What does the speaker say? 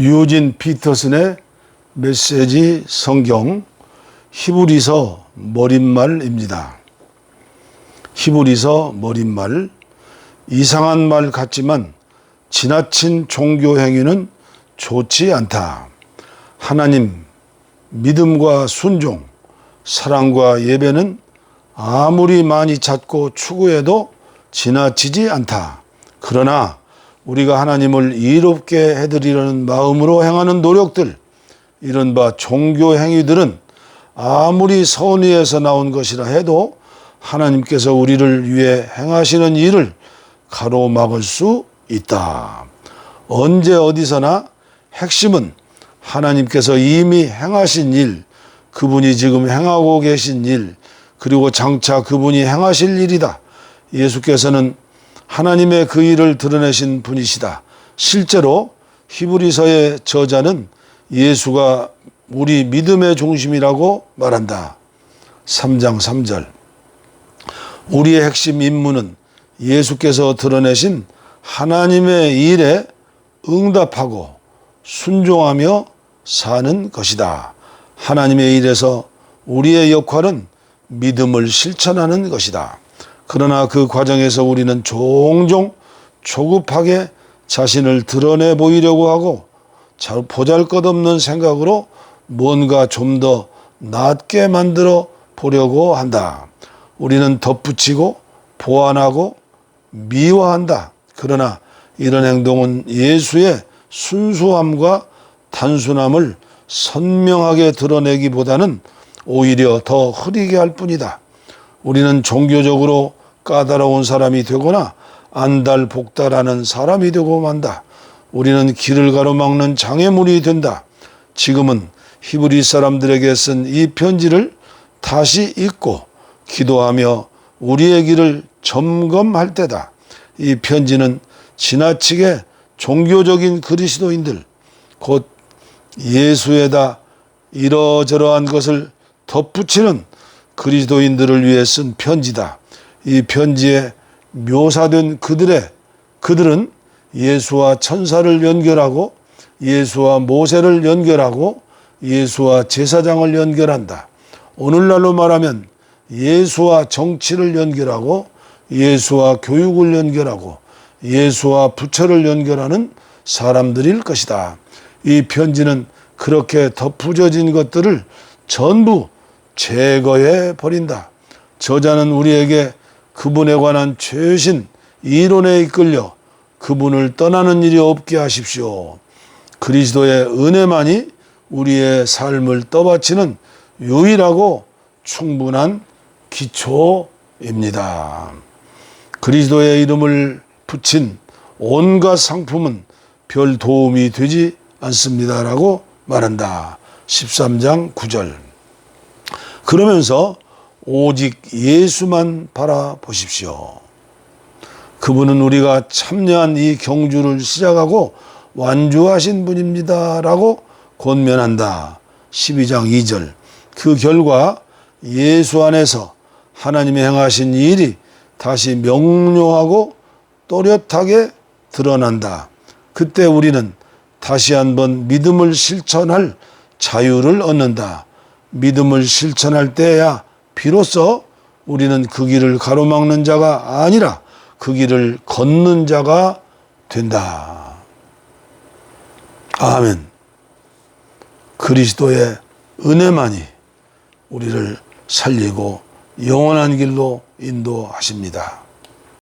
유진 피터슨의 메시지 성경 히브리서 머릿말입니다. 히브리서 머릿말 이상한 말 같지만 지나친 종교 행위는 좋지 않다. 하나님 믿음과 순종, 사랑과 예배는 아무리 많이 찾고 추구해도 지나치지 않다. 그러나 우리가 하나님을 이롭게 해드리려는 마음으로 행하는 노력들, 이른바 종교 행위들은 아무리 선의에서 나온 것이라 해도 하나님께서 우리를 위해 행하시는 일을 가로막을 수 있다. 언제 어디서나 핵심은 하나님께서 이미 행하신 일, 그분이 지금 행하고 계신 일, 그리고 장차 그분이 행하실 일이다. 예수께서는 하나님의 그 일을 드러내신 분이시다. 실제로 히브리서의 저자는 예수가 우리 믿음의 중심이라고 말한다. 3장 3절. 우리의 핵심 임무는 예수께서 드러내신 하나님의 일에 응답하고 순종하며 사는 것이다. 하나님의 일에서 우리의 역할은 믿음을 실천하는 것이다. 그러나 그 과정에서 우리는 종종 조급하게 자신을 드러내 보이려고 하고 보잘 것 없는 생각으로 뭔가 좀 더 낫게 만들어 보려고 한다. 우리는 덧붙이고 보완하고 미화한다. 그러나 이런 행동은 예수의 순수함과 단순함을 선명하게 드러내기보다는 오히려 더 흐리게 할 뿐이다. 우리는 종교적으로 까다로운 사람이 되거나 안달복달하는 사람이 되고 만다. 우리는 길을 가로막는 장애물이 된다. 지금은 히브리 사람들에게 쓴 이 편지를 다시 읽고 기도하며 우리의 길을 점검할 때다. 이 편지는 지나치게 종교적인 그리스도인들, 곧 예수에다 이러저러한 것을 덧붙이는 그리스도인들을 위해 쓴 편지다. 이 편지에 묘사된 그들의 그들은 예수와 천사를 연결하고 예수와 모세를 연결하고 예수와 제사장을 연결한다. 오늘날로 말하면 예수와 정치를 연결하고 예수와 교육을 연결하고 예수와 부처를 연결하는 사람들일 것이다. 이 편지는 그렇게 덧붙여진 것들을 전부 제거해 버린다. 저자는 우리에게 그분에 관한 최신 이론에 이끌려 그분을 떠나는 일이 없게 하십시오. 그리스도의 은혜만이 우리의 삶을 떠받치는 유일하고 충분한 기초입니다. 그리스도의 이름을 붙인 온갖 상품은 별 도움이 되지 않습니다라고 말한다. 13장 9절. 그러면서 오직 예수만 바라보십시오. 그분은 우리가 참여한 이 경주를 시작하고 완주하신 분입니다 라고 권면한다. 12장 2절. 그 결과 예수 안에서 하나님의 행하신 일이 다시 명료하고 또렷하게 드러난다. 그때 우리는 다시 한번 믿음을 실천할 자유를 얻는다. 믿음을 실천할 때야 비로소 우리는 그 길을 가로막는 자가 아니라 그 길을 걷는 자가 된다. 아멘. 그리스도의 은혜만이 우리를 살리고 영원한 길로 인도하십니다.